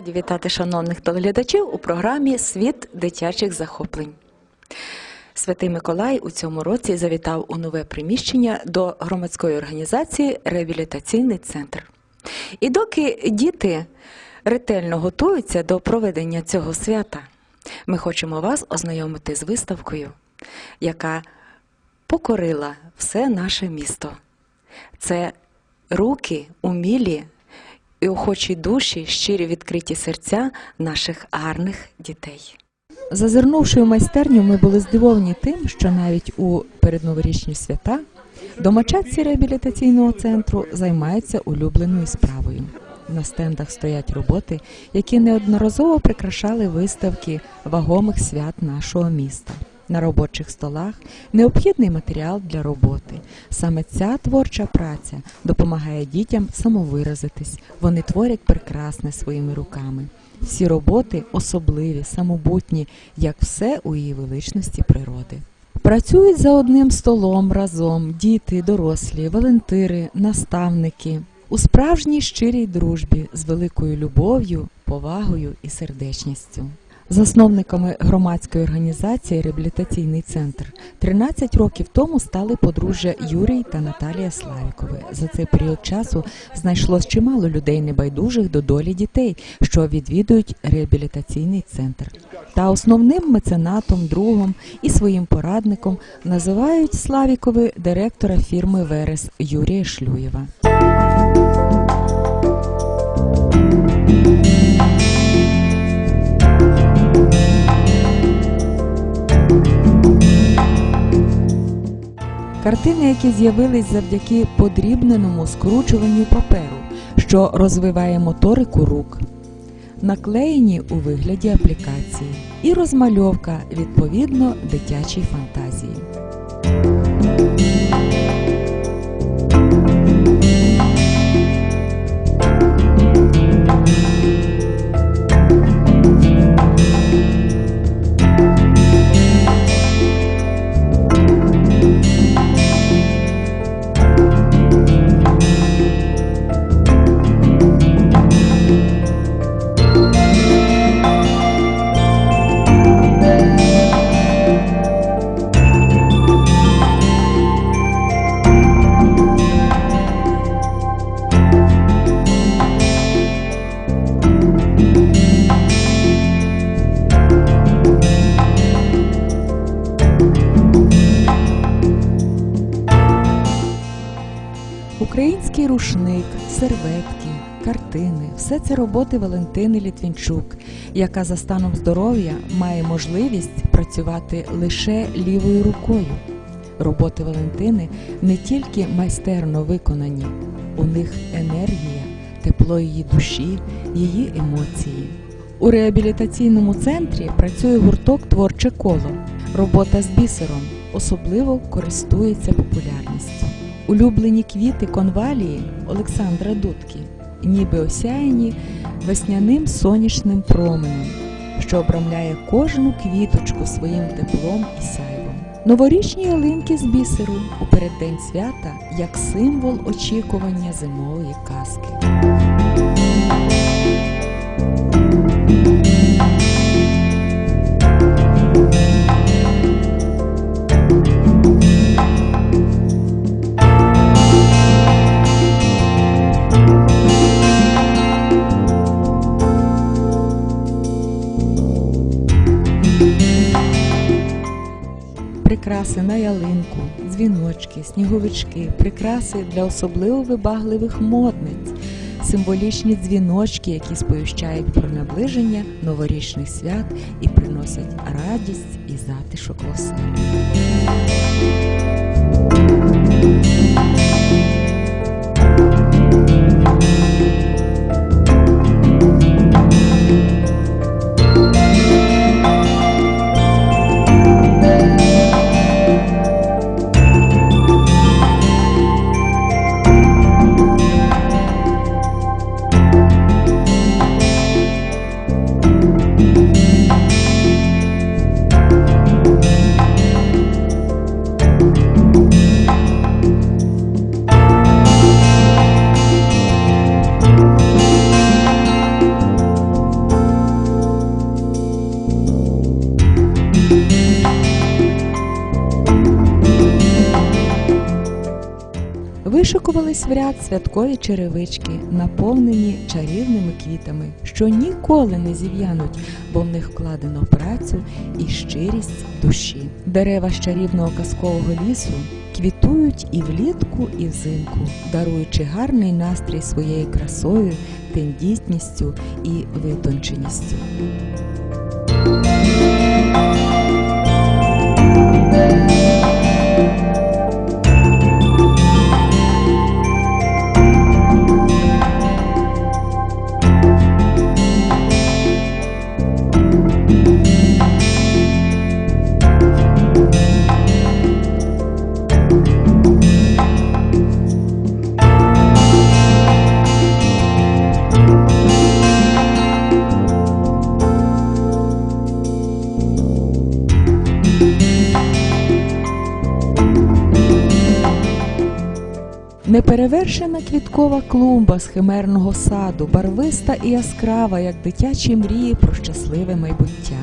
Раді вітати шановних телеглядачів у програмі Світ дитячих захоплень. Святий Миколай у цьому році завітав у нове приміщення до громадської організації Реабілітаційний центр. І доки діти ретельно готуються до проведення цього свята, ми хочемо вас ознайомити з виставкою, яка покорила все наше місто. Це руки умілі і охочі душі, щирі відкриті серця наших гарних дітей. Зазирнувши у майстерню, ми були здивовані тим, що навіть у передноворічні свята домочадці реабілітаційного центру займаються улюбленою справою. На стендах стоять роботи, які неодноразово прикрашали виставки вагомих свят нашого міста. На робочих столах необхідний матеріал для роботи. Саме ця творча праця допомагає дітям самовиразитись. Вони творять прекрасне своїми руками. Всі роботи особливі, самобутні, як все у її величності природи. Працюють за одним столом разом діти, дорослі, волонтери, наставники у справжній щирій дружбі з великою любов'ю, повагою і сердечністю. Засновниками громадської організації Реабілітаційний центр 13 років тому стали подружжя Юрій та Наталія Славікови. За цей період часу знайшлось чимало людей небайдужих до долі дітей, що відвідують реабілітаційний центр. Та основним меценатом, другом і своїм порадником називають Славікови директора фірми Верес Юрія Шлюєва. Картини, які з'явились завдяки подрібненому скручуванню паперу, що розвиває моторику рук, наклеєні у вигляді аплікації, і розмальовка відповідно дитячій фантазії. Український рушник, серветки, картини все це роботи Валентини Літвінчук, яка за станом здоров'я має можливість працювати лише лівою рукою. Роботи Валентини не тільки майстерно виконані, у них енергія, тепло її душі, її емоції. У реабілітаційному центрі працює гурток Творче коло. Робота з бісером особливо користується популярністю. Улюблені квіти конвалії Олександра Дудки, ніби осяяні весняним сонячним променем, що обрамляє кожну квіточку своїм теплом і сяйвом. Новорічні ялинки з бісеру у переддень свята як символ очікування зимової казки. Прикраси на ялинку, дзвіночки, сніговички, прикраси для особливо вибагливих модниць, символічні дзвіночки, які сповіщають про наближення новорічних свят і приносять радість і затишок в оселю. Вишикувались в ряд святкові черевички, наповнені чарівними квітами, що ніколи не зів'януть, бо в них вкладено працю і щирість душі. Дерева з чарівного казкового лісу квітують і влітку, і взимку, даруючи гарний настрій своєю красою, тендітністю і витонченістю. Неперевершена квіткова клумба з химерного саду, барвиста і яскрава, як дитячі мрії про щасливе майбуття.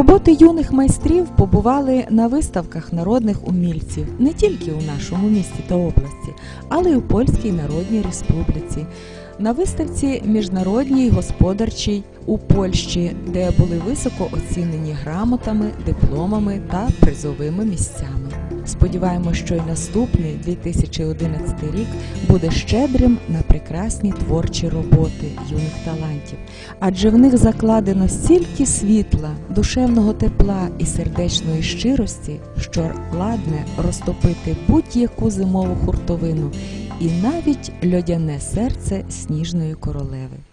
Роботи юних майстрів побували на виставках народних умільців не тільки у нашому місті та області, але й у Польській Народній Республіці. На виставці міжнародній господарчій у Польщі, де були високо оцінені грамотами, дипломами та призовими місцями. Сподіваємось, що й наступний 2011 рік буде щедрим на прекрасні творчі роботи юних талантів, адже в них закладено стільки світла, душевного тепла і сердечної щирості, що ладне розтопити будь-яку зимову хуртовину і навіть льодяне серце сніжної королеви.